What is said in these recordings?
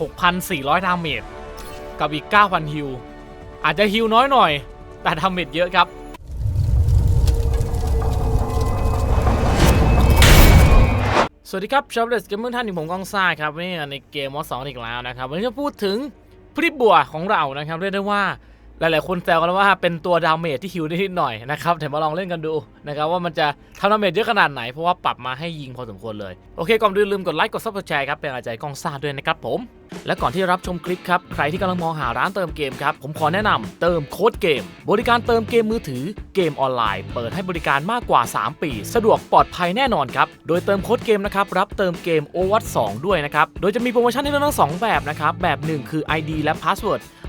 6,400 ดาเมจกับอีก 9,000 ฮิลอาจจะฮิลน้อยหน่อย แต่ดาเมจเยอะครับสวัสดีครับชาวเดสเกมเมอร์ท่านที่ผมกองซ่าครับนี่ในเกมมอสองอีกแล้วนะครับ วันนี้จะพูดถึงพริบบัวของเรานะครับเรียกได้ว่า หลายๆ คนแซวกันว่าเป็นตัวดาเมจที่ฮิวได้นิดหน่อยนะครับเดี๋ยวมาลองเล่นกันดูนะครับว่ามันจะทำดาเมจเยอะขนาดไหน เพราะว่าปรับมาให้ยิงพอสมควรเลย โอเคก่อนอื่นลืมกดไลค์กดซับสไครต์ครับเป็นกำลังใจกองซ่าด้วยนะครับผม และก่อนที่รับชมคลิปครับ ใครที่กำลังมองหาร้านเติมเกมครับ ผมขอแนะนำเติมโค้ดเกม บริการเติมเกมมือถือเกมออนไลน์ เปิดให้บริการมากกว่า 3 ปี สะดวกปลอดภัยแน่นอนครับโดยเติมโค้ดเกมนะครับรับเติมเกม o w a t 2ด้วยนะครับโดยจะมีโปรโมชั่นให้เลือกทั้งสแบบนะครับแบบ 1 คือ ID และ Password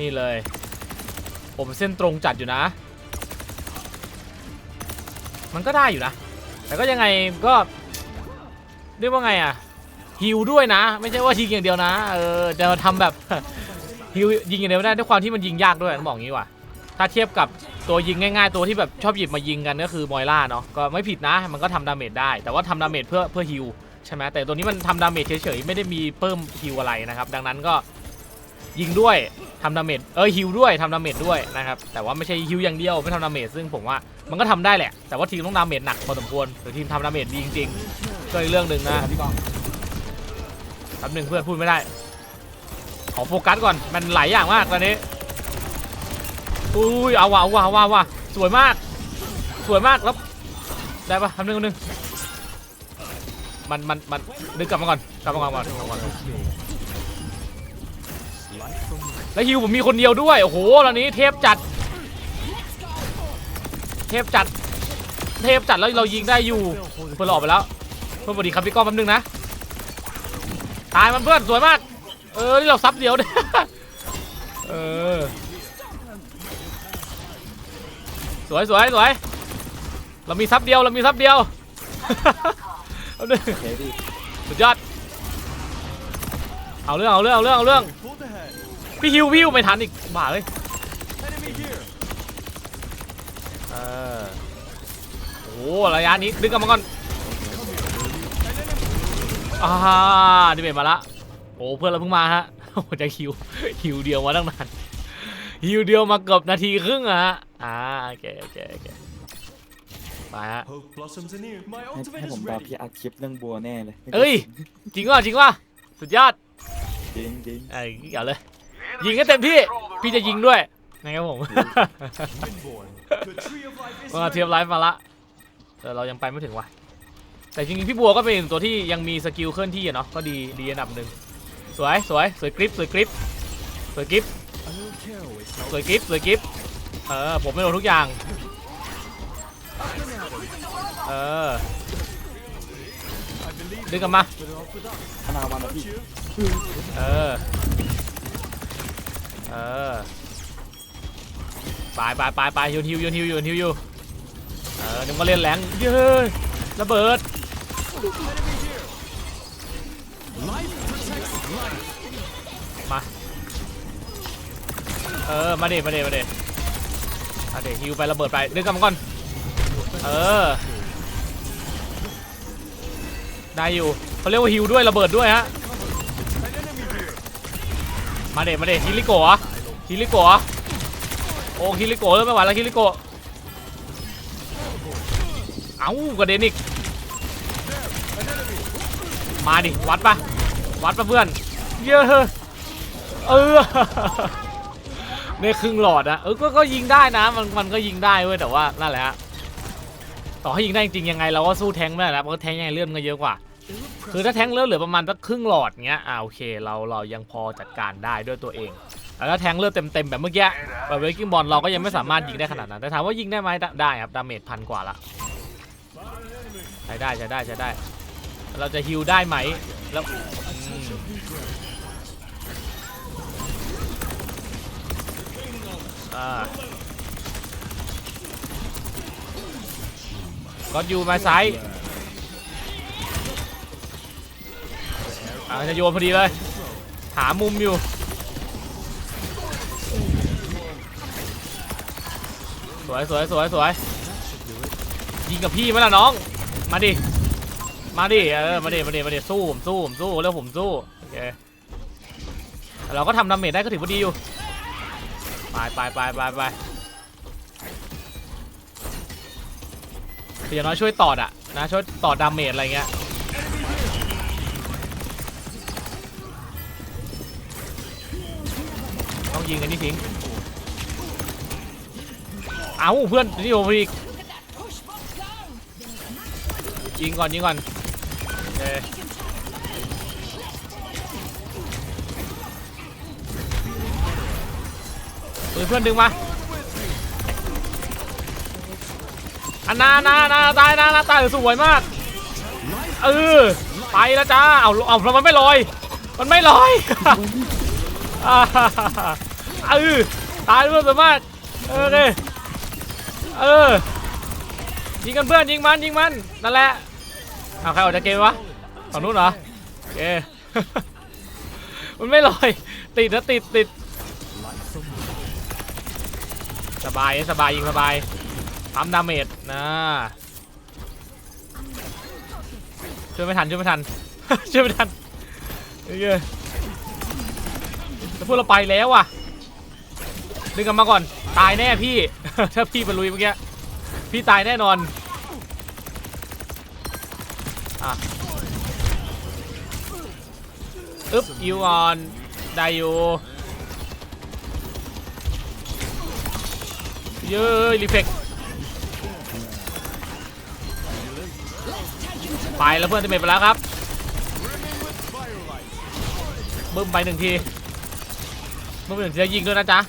นี่เลย ผมเส้นตรงจัดอยู่นะ มันก็ได้อยู่นะ แต่ก็ยังไงก็เรียกว่าไงอะฮิวด้วยนะ ไม่ใช่ว่ายิงอย่างเดียวนะ เออจะทำแบบฮิวยิงอย่างเดียวไม่ได้ด้วยความที่มันยิงยากด้วยต้องบอกงี้ว่ะถ้าเทียบกับตัวยิงง่ายๆ ตัวที่แบบชอบหยิบมายิงกันก็คือมอยล่าเนาะก็ไม่ผิดนะ มันก็ทำดาเมจได้ แต่ว่าทำดาเมจเพื่อเพื่อฮิวใช่ไหมแต่ตัวนี้มันทำดาเมจเฉยๆไม่ได้มีเพิ่มฮิวอะไรนะครับ ดังนั้นก็ ยิงด้วยทำดาเมจเออฮิวด้วยทำดาเมจด้วยนะครับแต่ว่าไม่ใช่ฮิวอย่างเดียวไม่ทำดาเมจซึ่งผมว่ามันก็ทำได้แหละ แต่ว่าทีมต้องดาเมจหนักพอสมควรหรือทีมทำดาเมจดีจริงๆก็อีกเรื่องหนึ่งนะพี่กองแป๊บหนึ่งเพื่อนพูดไม่ได้ ขอโฟกัสก่อนมันหลายอย่างมากตอนนี้อุ้ยเอาว่ะเอาว่ะเอาว่ะเอาว่ะสวยมาก สวยมากแล้วได้ปะทำหนึ่งทำหนึ่งมันมันมันดึงกลับมาก่อนกลับมาก่อนก่อน แล้วฮิวผมมีคนเดียวด้วย โอ้โหตอนนี้เทพจัด เทพจัด เทพจัดแล้วเรายิงได้อยู่ เพื่อนเราออกไปแล้วเพื่อนสวัสดีครับพี่ก้องแป๊บนึงนะ ตายมันเพื่อนสวยมาก เออ นี่เราซับเดียวเนี่ยเออ สวยสวยสวย เรามีซับเดียวเรามีซับเดียวเอาหนึ่งโอเคพี่สุดยอด เอาเรื่องเอาเรื่องเอาเรื่องเอาเรื่อง พี่ฮิวพี่ฮิวไม่ทันอีกบ้าเลยเออโอ้โหระยะนี้ดึงกลับมาก่อนอ่าดิเบตมาละโอ้เพื่อนเราเพิ่งมาฮะโอ้จะฮิวฮิวเดียวมาตั้งนานฮิวเดียวมาเกือบนาทีครึ่งอะฮะอ่าโอเคโอเคโอเคไปฮะ Hope blossoms anew. My ให้ ultimate ให้ผม is ตาม ready. พี่อัดคลิปเรื่องบัวแน่เลยเอ้ยจริงว่ะจริงว่ะสุดยอด จริงจริงไอ้เดี๋ยวเลย ยิงให้เต็มที่ พี่จะยิงด้วย นะครับผม Windborn. The tree of life is มาเทียบ ready. ไลฟ์มาละแต่เรายังไปไม่ถึงว่ะ แต่จริงๆพี่บัวก็เป็นอีกหนึ่งตัวที่ยังมีสกิลเคลื่อนที่อะเนาะ ก็ดีดีอันดับหนึ่งสวยสวยสวยกริปสวยกริปสวยกริป A little care always สวยกริปสวยกริปเออผมไม่โดนทุกอย่าง เออ ดึงกลับมาธนาวันนะพี่เออ เออไปไปไปไปยูนฮิวยูนฮิวยูนฮิวยูเออนึกว่าเล่นแรงเย้ยระเบิดมา เออ มาเดมาเดมาเดมาเดฮิวไประเบิดไปดึงกลับมาก่อน เออ ได้อยู่เขาเรียกว่าฮิวด้วยระเบิดด้วยฮะมาเดมาเดฮิริโกะฮิริโกะโอ้ฮิริโกะเริ่มไม่ไหวแล้วฮิริโกะเอ้ากระเด็นอีกมาดิวัดปะวัดปะเพื่อนเยอะเออในครึ่งหลอดอะเออก็ก็ยิงได้นะมันมันก็ยิงได้เว้ยแต่ว่านั่นแหละฮะต่อให้ยิงได้จริงยังไงเราก็สู้แทงไม่ได้แล้วเพราะแทงยังไงเลื่อนมันก็เยอะกว่า คือถ้าแทงเลือดเหลือประมาณสักครึ่งหลอดเงี้ยอ่าโอเคเราเรายังพอจัดการได้ด้วยตัวเองแต่ถ้าแทงเลือดเต็มเต็มแบบเมื่อกี้แบบเวกิ้งบอลเราก็ยังไม่สามารถยิงได้ขนาดนั้นแต่ถามว่ายิงได้ไหมได้ครับดาเมจพันกว่าละใช้ได้ใช้ได้ใช้ได้ เราจะฮิลได้ไหมแล้วก็อยู่มาซ้าย อ่าจะโยนพอดีเลย หามุมอยู่ สวยสวยสวยสวยยิงกับพี่ไหมล่ะน้อง มาดิ มาดิ เออ มาดิ มาดิ มาดิ สู้ผมสู้ผมสู้แล้วผมสู้โอเคเราก็ทำดาเมจได้ก็ถือว่าดีอยู่ ไปไปไปไปไปคืออย่างน้อยช่วยตอดอะนะช่วยตอดดาเมจอะไรเงี้ย ยิงกันนี่ทิ้ง เอาเพื่อนนี่โอพี่ยิงก่อนยิงก่อนโอเคเพื่อนดึงมาอันนานานาตายนานาตายสวยมาก เออ ไปแล้วจ้า เอาเอาแล้วมันไม่ลอย มันไม่ลอยอ่า เออตายด้วยสวยมากเออเลยเออยิงกันเพื่อนยิงมันยิงมันนั่นแหละเอาใครออกจากเกมวะฝั่งนู้นเหรอโอเคมันไม่ลอยติดนะติดติดสบายสบายยิงสบายทำดาเมจนะช่วยไม่ทันช่วยไม่ทันช่วยไม่ทันโอเคแล้วพวกเราไปแล้วอะ ดึงกันมาก่อน ตายแน่พี่ ถ้าพี่ไปลุยเมื่อกี้ พี่ตายแน่นอนอะอึ๊บยูออนได้อยู่เย้ยรีเฟกไปแล้วเพื่อนจะเมจไปแล้วครับบึ้มไปหนึ่งทีบึ้มไปหนึ่งทีแล้วยิงด้วยนะจ๊ะ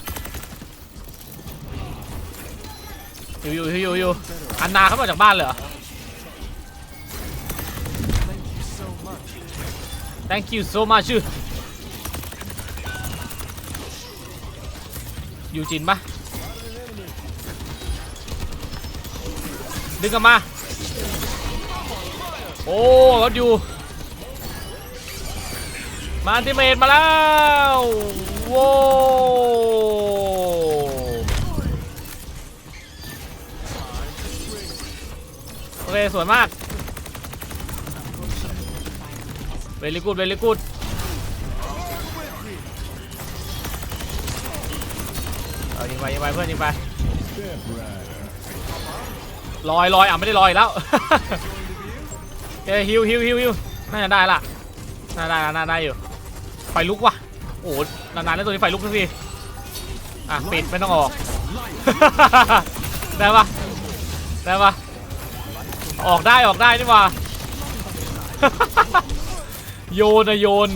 อยู่อยู่อยู่อยู่อันนาเขามาจากบ้านเลยเหรอ Thank you so much อยู่จินปะดึงกลับมา โอ้รถอยู่ มาอันติเมตมาแล้ว โว้ เคสวยมากเวลิกูดเวลิกูดเอายิงไปยิงไปเพื่อนยิงไปลอยลอยอะไม่ได้ลอยแล้วเฮ้ยฮิวฮิวฮิวฮิวน่าจะได้ละน่าได้น่าได้อยู่ไฟลุกว่ะโอ้นานๆแล้วตัวนี้ไฟลุกทั้งทีอะปิดไม่ต้องออก ได้ปะได้ปะ ออกได้ออกได้นี่หว่า โยนอะโยน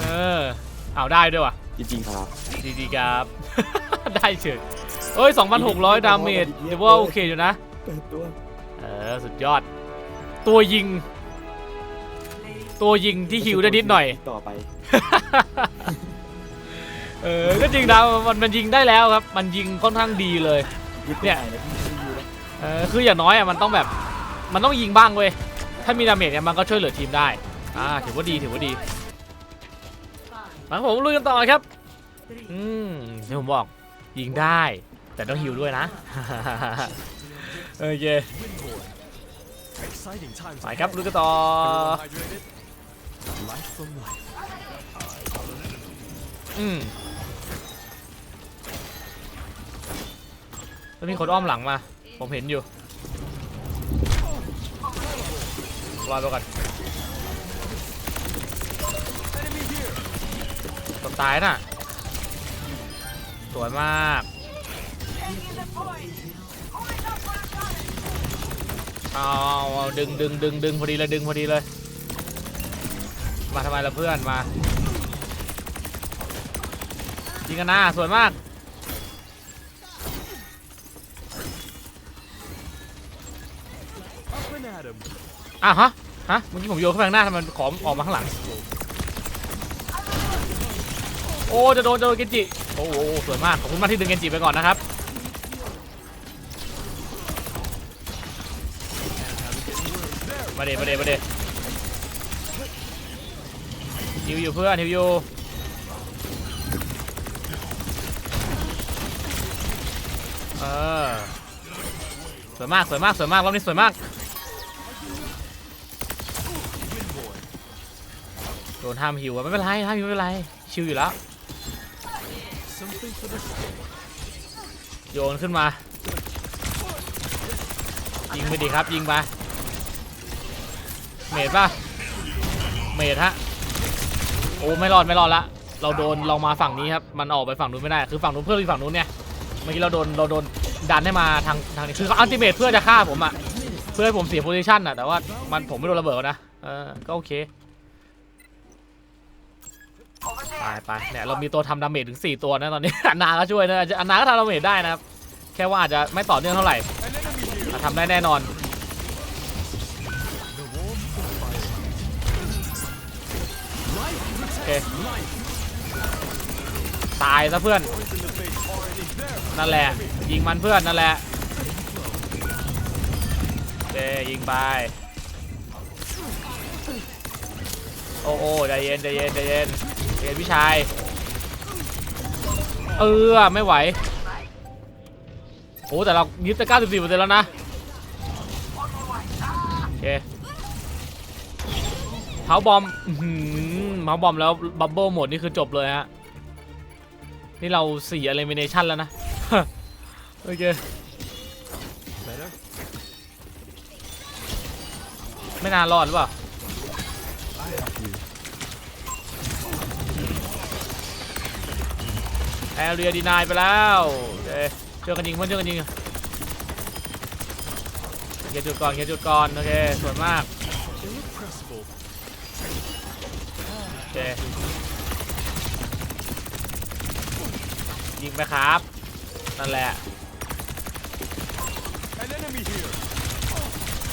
เออ เอาได้ด้วยว่ะ จริงๆครับ ดีๆครับ ได้เฉยเอ้ย 2,600 ดาเมจเดี๋ยวว่าโอเคอยู่นะ เปิดตัว เออ สุดยอด ตัวยิง ตัวยิงที่ฮิวได้นิดหน่อย ต่อไป เออก็จริงนะมันมันยิงได้แล้วครับ มันยิงค่อนข้างดีเลยยึดเนี่เนี่ยยยนะพี่ไม่รู้นะเออคืออย่างน้อยอะมันต้องแบบมันต้องยิงบ้างเว้ยถ้ามีดาเมจเนี่ยมันก็ช่วยเหลือทีมได้อ่าถือว่าดีถือว่าดีมาครับผมลุยกันต่อครับอืมที่ผมบอกยิงได้ แต่ต้องฮิวด้วยนะโอเค Exciting times ไปครับลุยกันต่อ Everyone hydrated? Life from life. อืม แล้วมีคนอ้อมหลังมา ผมเห็นอยู่รอไปก่อนตบตายน่ะ สวยมากเอาเอาดึงดึงดึงดึงพอดีเลยดึงพอดีเลย มาทำไมล่ะเพื่อนมายิงกันหน้าสวยมาก อ้าวฮะ ฮะ เมื่อกี้ผมโยนเข้าไปข้างหน้าทำไมของออกมาข้างหลัง โอ้ จะโดนจะโดนเกนจิ โอ้โหสวยมาก ขอบคุณมากที่ดึงเกนจิไปก่อนนะครับ มาเดมาเดมาเดฮิวอยู่เพื่อนฮิวอยู่เออสวยมากสวยมากสวยมากรอบนี้สวยมาก นห้ามฮิวอะไม่เป็นไรห้ามฮิวไม่เป็นไร ชิวอยู่แล้ว โยนขึ้นมา ยิงไปดีครับ ยิงไป เมดป่ะ เมดฮะ โอ้ไม่รอดไม่รอดละ เราโดนเรามาฝั่งนี้ครับ มันออกไปฝั่งนู้นไม่ได้ คือฝั่งนู้นเพื่อนอยู่ฝั่งนู้นเนี่ย เมื่อกี้เราโดนเราโดนดันให้มาทางทางนี้ คือเขาอันติเมตเพื่อจะฆ่าผมอะเพื่อให้ผมเสียโพซิชันอะแต่ว่ามันผมไม่โดนระเบิดนะ เออ ก็โอเค ไปไปเนี่ยเรามีตัวทำดาเมจถึง 4 ตัวนะตอนนี้ อนาก็ช่วยนะอนาก็ทำดาเมจได้นะครับ แค่ว่าอาจจะไม่ต่อเนื่องเท่าไหร่แต่ทำได้แน่นอนโอเคตายซะเพื่อน นั่นแหละ ยิงมันเพื่อนนั่นแหละโอเคยิงไป โอ้โอ้ใจเย็นใจเย็นใจเย็น เย็นพี่ชายเออไม่ไหวโอ้แต่เรายึดไป94เปอร์เซ็นต์แล้วนะโอเคเผาบอมอื้าบอมแล้วบับเบิ้ลหมดนี่คือจบเลยฮะนี่เราสี่อ l ล m i n a t i o n แล้วนะโอเคไม่นานรอดหรือเปล่า แอเรียดีนายไปแล้วเคช่วยกันยิงเพื่อนช่วยกันยิงเกียจุดก่อนเกียจุดก่อนโอเคสวยมากโอเคยิงไปครับ นั่นแหละ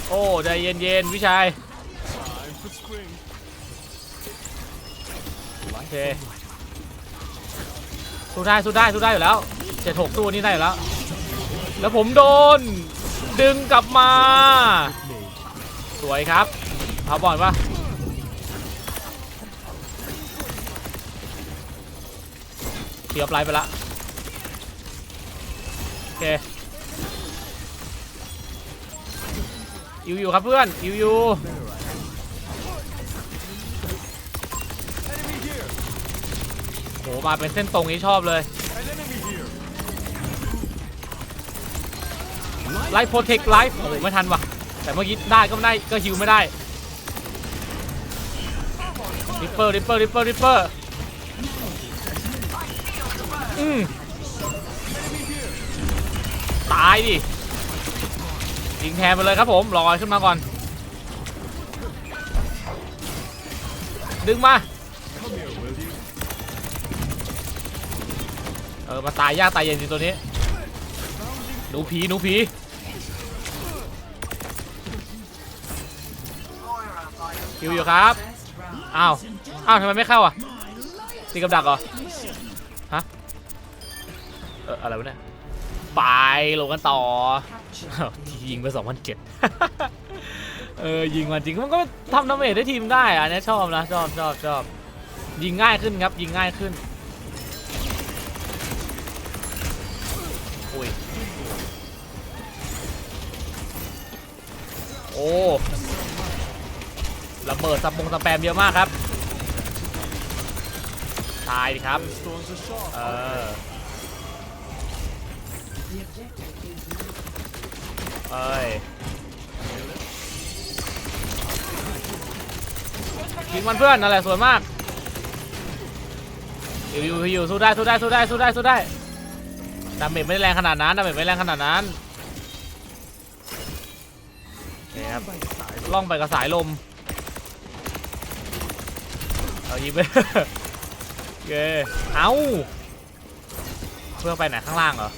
โอ้ใจเย็นๆพี่ชายโอเค สู้ได้สู้ได้สู้ได้อยู่แล้วเจ็ดหกสู้นี่ได้อยู่แล้ว แล้วผมโดน ดึงกลับมา สวยครับ เอาบอลปะเทียบไลฟ์ไปละโอเคอยู่อยู่ครับเพื่อนอยู่อยู่ หมาเป็นเส้นตรงนี้ชอบเลย ไลฟ์โปรเทคไลฟ์โอ้โหไม่ทันว่ะ แต่เมื่อกี้ได้ก็ไม่ได้ก็ฮิวไม่ได้ริปเปอร์ริปเปอร์ริปเปอร์ริปเปอร์อืมตายดิยิงแทนไปเลยครับผมลอยขึ้นมาก่อน ดึงมา เออมาตายยากตายเย็นสิตัวนี้หนูผีหนูผีคิวอยู่ครับอ้าวอ้าวทำไมไม่เข้าอะตีกับดักเหรอฮะเอออะไรวะเนี่ยไปลงกันต่ออ้าวที่ยิงไป2007เออยิงมาจริงมันก็ทำดาเมจได้ทีมได้อันนี้ชอบนะชอบชอบชอบยิงง่ายขึ้นครับยิงง่ายขึ้น โอ้ระเบิดสปงสแปมเยอะมากครับตายดิครับเออเอ้ยยิงมันเพื่อนนั่นแหละสวยมากอยู่อยู่อยู่สู้ได้สู้ได้สู้ได้สู้ได้สู้ได้ดาเมจไม่ได้แรงขนาดนั้นดาเมจไม่แรงขนาดนั้น ล่องไปกับสายลม เอายิงไปโอเคเอาเพื่อไปไหนข้างล่างเหรอ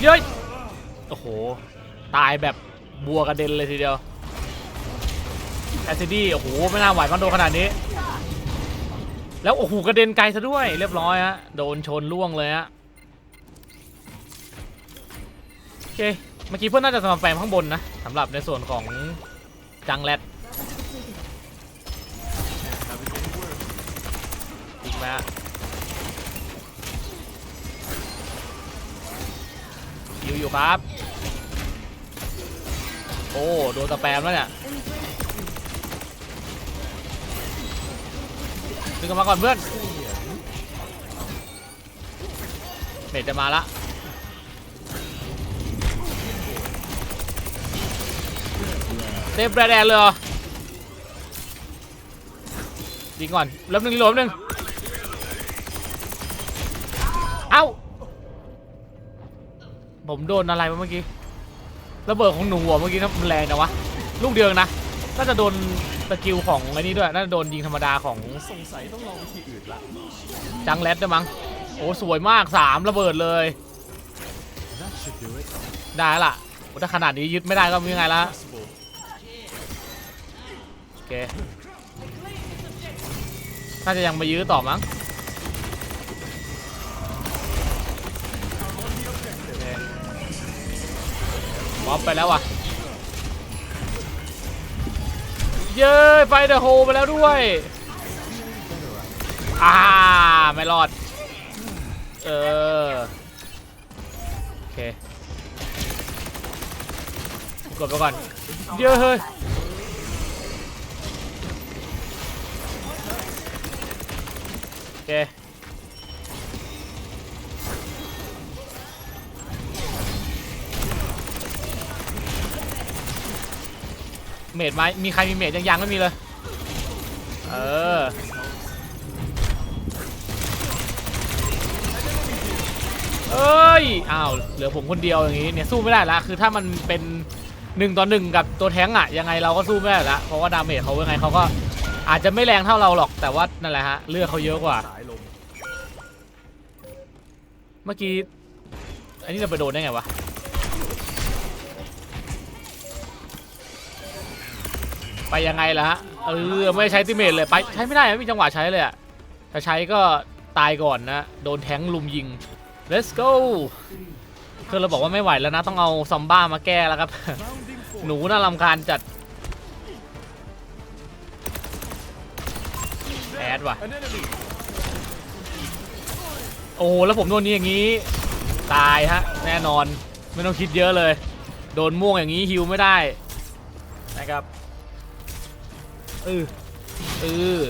เย้ยโอ้โห ตายแบบบัวกระเด็นเลยทีเดียวแอซิดี้โอ้โห ไม่น่าไหวมันโดนขนาดนี้ แล้วโอ้โห กระเด็นไกลซะด้วย เรียบร้อยฮะ โดนชนล่วงเลยฮะ โอเค มื่อกี้เพื่อนน่าจะสมัครแฟมข้างบนนะสำหรับในส่วนของจังแรดอีกไหมฮะอยู่อยู่ครับ โอ้โดนสแปมแล้วเนี่ยดึงกลับมาก่อนเพื่อนเมดจะมาละ เซฟแบรแดนเลยเหรอยิงก่อนล้มหนึ่งล้มหนึ่งเอ้า ผมโดนอะไรวะเมื่อกี้ระเบิดของหนูหัวเมื่อกี้นะมันแรงนะวะ ลูกเดียวเองนะน่าจะโดนสกิลของไอ้นี้ด้วยน่าจะโดนยิงธรรมดาของสงสัยต้องลองวิธีอื่นละจังแรดด้วยมั้งโอ้สวยมากสามระเบิดเลย ได้ละถ้าขนาดนี้ยึดไม่ได้ก็ม่ยังไงละ เคน่าจะยังมายื้อต่อมั้งโอบไปแล้วว่ะ เย้ยไปเดอะโฮไปแล้วด้วย อ่า ไม่รอด เออ โอเค กดไปก่อน เยอะเฮ้ย เคเมดไหมมีใครมีเมดยังยังไม่มีเลย เออ เอ้ย อ้าว เหลือผมคนเดียวอย่างงี้เนี่ยสู้ไม่ได้ละ คือถ้ามันเป็นหนึ่งต่อหนึ่งกับตัวแท้งอะยังไงเราก็สู้ไม่ได้ละ เพราะว่าดาเมจเขายังไงเขาก็ อาจจะไม่แรงเท่าเราหรอกแต่ว่านั่นแหละฮะเลือดเขาเยอะกว่า เมื่อกี้อันนี้เราไปโดนได้ไงวะไปยังไงล่ะฮะเออไม่ใช้ติเมทเลยไปใช้ไม่ได้ไม่มีจังหวะใช้เลยอะถ้าใช้ก็ตายก่อนนะโดนแทงลุมยิง let's go คือเราบอกว่าไม่ไหวแล้วนะต้องเอาซอมบ้ามาแก้แล้วครับ หนูน่ารำคาญจัด ดว่ะ An enemy โอ้โห แล้วผมโดนนี้อย่างนี้ ตายฮะ แน่นอน ไม่ต้องคิดเยอะเลย โดนม่วงอย่างนี้ฮิวไม่ได้ นะครับเออเออ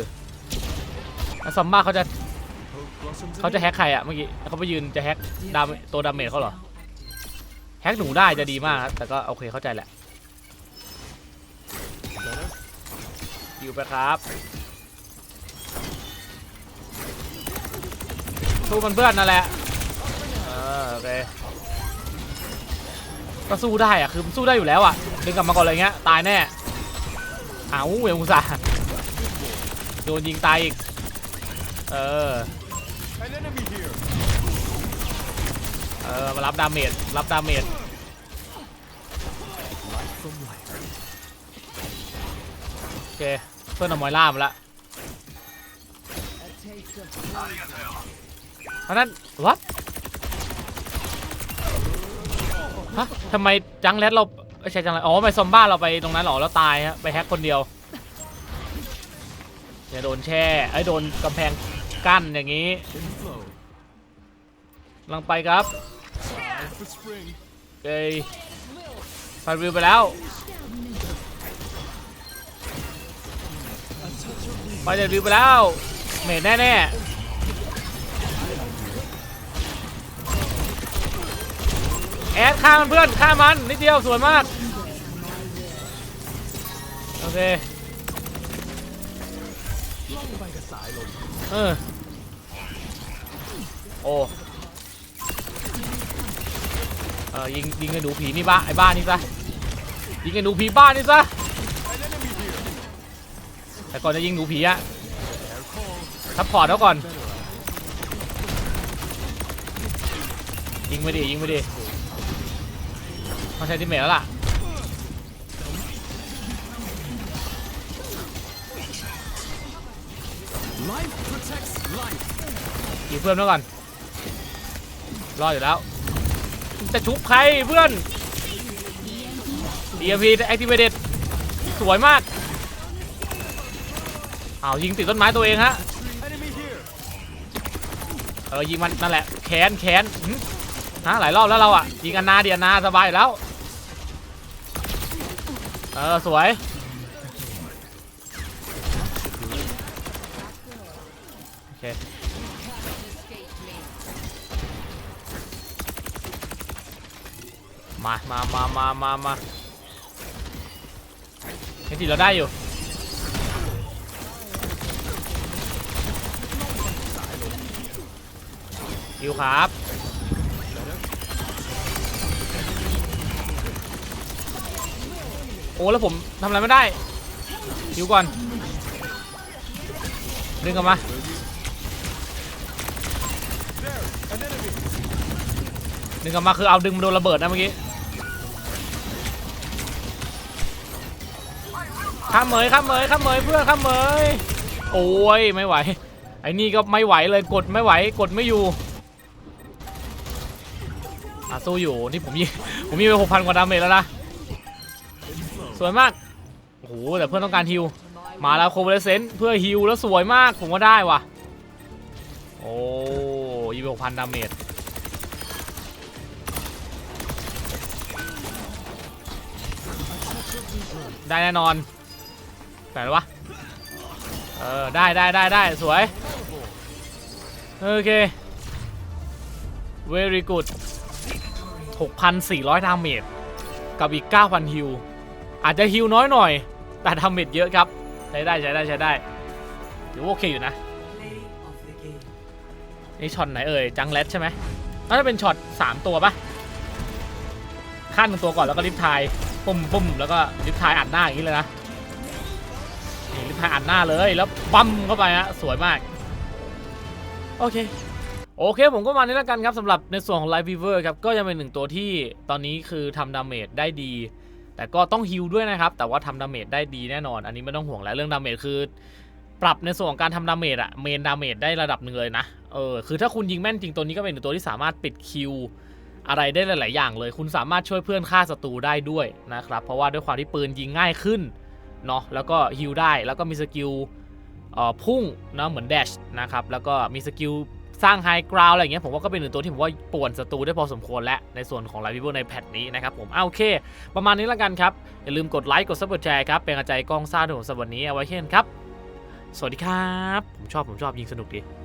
แล้วซัมบ้าเขาจะ Hope blossoms เขาจะแฮกใครอะเมื่อกี้เขาไปยืนจะแฮกดามตัวดาเมจเขาเหรอ แฮกหนูได้จะดีมากครับแต่ก็โอเคเข้าใจแหละ better ฮิวไปครับ สู้มันเพื่อนนั่นแหละเออโอเคก็สู้ได้อะคือมันสู้ได้อยู่แล้วอะดึงกลับมาก่อนเลยเงี้ยตายแน่อ้าวเวมุสาห์โดนยิงตายอีกเออเออมารับดาเมจรับดาเมจโอเคเพื่อนเอามอยล่ามาละ เพราะนั้นวัดฮะทำไมจังแรดเราไม่ใช่จังแรดอ๋อไมซอมบ้าเราไปตรงนั้นหรอแล้วตายฮะไปแฮกคนเดียวอย่าโดนแช่ไอ้โดนกำแพงกั้นอย่างนี้กำลังไปครับเอ้ยฟันวิวไปแล้วไปเดวิวไปแล้วเมดแน่แน่ๆ แอดฆ่ามันเพื่อนฆ่ามันนิดเดียวสวยมาก โอเคเออโอ้เออยิงยิงไอ้หนูผีนี่บ้าไอ้บ้านี่ซะยิงไอ้หนูผีบ้านี่ซะแต่ก่อนจะยิงหนูผีอะ Air call ซัพพอร์ตเขาก่อนยิงไปดิยิงไปดิ ต้องใช้ทิเมทแล้วล่ะ Life protects life. กีเพื่อนไว้ก่อนรออยู่แล้ว จะชุบใครเพื่อน EMP activated สวยมากเอาวยิงติดต้นไม้ตัวเองฮะ Enemy here. เออยิงมันนั่นแหละแขนแขนหึฮะหลายรอบแล้วเราอะยิงอันนาเดียนนาสบายอยู่แล้ว เออ สวย โอเค มา มา มา มา มา มาเฮ้ยทีเราได้อยู่ฮิวครับ อ้แล้วผมทำอะไรไม่ได้ฮิวก่อนดึงกลับมาดึงกลับมาคือเอาดึงมาโดนระเบิดนะเมื่อกี้ข้ามเหมยข้ามเหมยข้ามเหมยเพื่อนข้ามเหมยโอ้ยไม่ไหวไอ้นี่ก็ไม่ไหวเลยกดไม่ไหวกดไม่อยู่อะสู้อยู่นี่ผมยิงผมยิงไปหกพันกว่าดาเมจแล้วนะ วยมาก โอ้โห แต่เพื่อนต้องการฮิว มาแล้วโคเวเลเซนเพื่อฮิวแล้วสวยมาก ผมว่าได้ว่ะ โอ้ยี่สิบหกพันดาเมจ ได้แน่นอนแปลวะ เออ ได้ได้ได้ได้สวย โอเค very good 6,400 ดาเมจ กับอีก 9,000 ฮิว อาจจะฮิวน้อยหน่อย แต่ดาเมจเยอะครับ ใช้ได้ใช้ได้ใช้ได้ถือว่าโอเคอยู่นะนี่ช็อตไหนเอ่ยจังเลสใช่ไหมน่าจะเป็นช็อต3 ตัวปะขั้นหนึ่งตัวก่อนแล้วก็ลิฟทายปุ่มปุ่มแล้วก็ลิฟทายอัดหน้าอย่างนี้เลยนะนี่ลิฟทายอัดหน้าเลยแล้วปั๊มเข้าไปฮะสวยมาก โอเคโอเคผมก็มานี้แล้วกันครับสำหรับในส่วนของ Life Weaver ครับก็ยังเป็นหนึ่งตัวที่ตอนนี้คือทำดาเมจได้ดี แต่ก็ต้องฮิลด้วยนะครับ แต่ว่าทำดาเมจได้ดีแน่นอน อันนี้ไม่ต้องห่วงแล้วเรื่องดาเมจคือ ปรับในส่วนของการทำดาเมจอะเมนดาเมจได้ระดับหนึ่งเลยนะ เออ คือถ้าคุณยิงแม่นจริงตัวนี้ก็เป็นหนึ่งตัวที่สามารถปิดคิวอะไรได้หลาย ๆ อย่างเลย คุณสามารถช่วยเพื่อนฆ่าศัตรูได้ด้วยนะครับ เพราะว่าด้วยความที่ปืนยิงง่ายขึ้นเนาะ แล้วก็ฮิลได้ แล้วก็มีสกิลเอ่อพุ่งนะเหมือนแดชนะครับ แล้วก็มีสกิล สร้างไฮกราวอะไรอย่างเงี้ยผมว่าก็เป็นหนึ่งตัวที่ผมว่าป่วนศัตรูได้พอสมควรและในส่วนของไลฟ์วิวในแพทนี้นะครับผมเอาโอเค ประมาณนี้แล้วกันครับ อย่าลืมกดไลค์กดซับกดแชร์ครับ เป็นกำลังใจกล้องซ่าด้วยผมสำหรับวันนี้เอาไว้เช่นครับ สวัสดีครับ ผมชอบผมชอบยิงสนุกดี